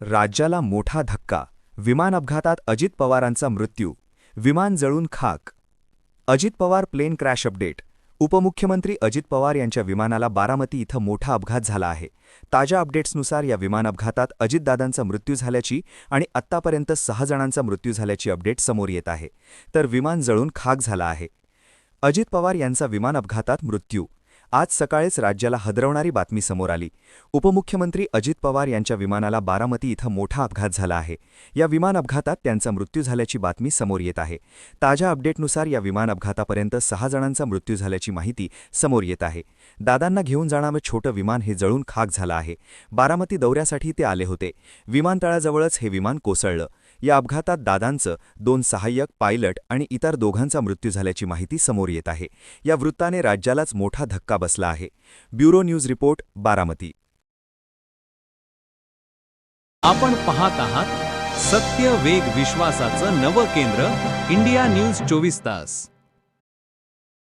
राज्याला मोठा धक्का. विमान अपघातात अजित पवारांचा मृत्यू. विमान जळून खाक. Ajit Pawar plane crash update. उपमुख्यमंत्री अजित पवार यांच्या विमानाला बारामती इथं मोठा अपघात झाला आहे. ताज्या अपडेट्सनुसार या विमान अपघातात अजितदादांचा मृत्यू झाल्याची आणि आत्तापर्यंत सहा जणांचा मृत्यू झाल्याची अपडेट समोर येत आहे. तर विमान जळून खाक झाला आहे. अजित पवार यांचा विमान अपघातात मृत्यू. आज सकाळीच राज्याला हदरवणारी बातमी समोर आली. उपमुख्यमंत्री अजित पवार यांच्या विमानाला बारामती इथं मोठा अपघात झाला आहे. या विमान अपघातात त्यांचा मृत्यू झाल्याची बातमी समोर येत आहे. ताज्या अपडेटनुसार या विमान अपघातापर्यंत सहा जणांचा मृत्यू झाल्याची माहिती समोर येत आहे. दादांना घेऊन जाणारं छोटं विमान हे जळून खाक झालं आहे. बारामती दौऱ्यासाठी ते आले होते. विमानतळाजवळच हे विमान कोसळलं. या अपघातात दादांचं दोन सहाय्यक पायलट आणि इतर दोघांचा मृत्यू झाल्याची माहिती समोर येत आहे. या वृत्ताने राज्यालाच मोठा धक्का बसला आहे. Bureau news report Baramati. आपण पाहत आहात सत्य वेग विश्वासाचं नवं केंद्र इंडिया न्यूज चोवीस तास.